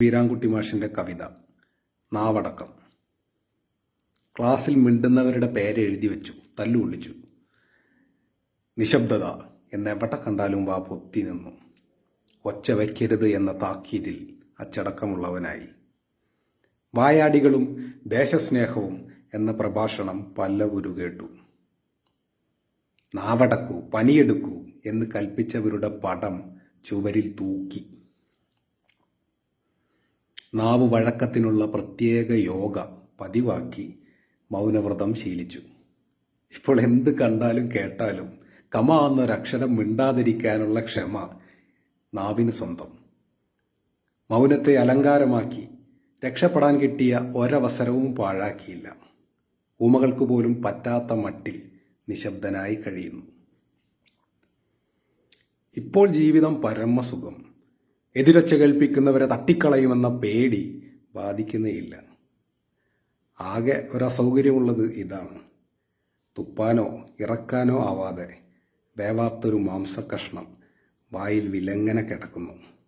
വീരാൻകുട്ടി മാഷിന്റെ കവിത നാവടക്കം. ക്ലാസ്സിൽ മിണ്ടുന്നവരുടെ പേര് എഴുതി വെച്ചു തല്ലുകൊള്ളിച്ചു നിശബ്ദത എന്നെവിടെ കണ്ടാലും വാ പൊത്തി നിന്നു. ഒച്ച വയ്ക്കരുത് എന്ന താക്കീതിൽ അച്ചടക്കമുള്ളവനായി. വായാടികളും ദേശസ്നേഹവും എന്ന പ്രഭാഷണം പല്ലവുരു കേട്ടു. നാവടക്കൂ പണിയെടുക്കൂ എന്ന് കൽപ്പിച്ചവരുടെ പടം ചുവരിൽ തൂക്കി. നാവ് വഴക്കത്തിനുള്ള പ്രത്യേക യോഗ പതിവാക്കി മൗനവ്രതം ശീലിച്ചു. ഇപ്പോൾ എന്ത് കണ്ടാലും കേട്ടാലും കമ എന്നൊരക്ഷരം മിണ്ടാതിരിക്കാനുള്ള ക്ഷമ നാവിന് സ്വന്തം. മൗനത്തെ അലങ്കാരമാക്കി രക്ഷപ്പെടാൻ കിട്ടിയ ഒരവസരവും പാഴാക്കിയില്ല. ഉമകൾക്ക് പോലും പറ്റാത്ത മട്ടിൽ നിശബ്ദനായി കഴിയുന്നു. ഇപ്പോൾ ജീവിതം പരമസുഖം. എതിരൊച്ച കേൾപ്പിക്കുന്നവരെ തട്ടിക്കളയുമെന്ന പേടി ബാധിക്കുന്നേയില്ല. ആകെ ഒരു അസൗകര്യമുള്ളത് ഇതാണ്. തുപ്പാനോ ഇറക്കാനോ ആവാതെ വേവാത്തൊരു മാംസക്കഷ്ണം വായിൽ വിലങ്ങനെ കിടക്കുന്നു.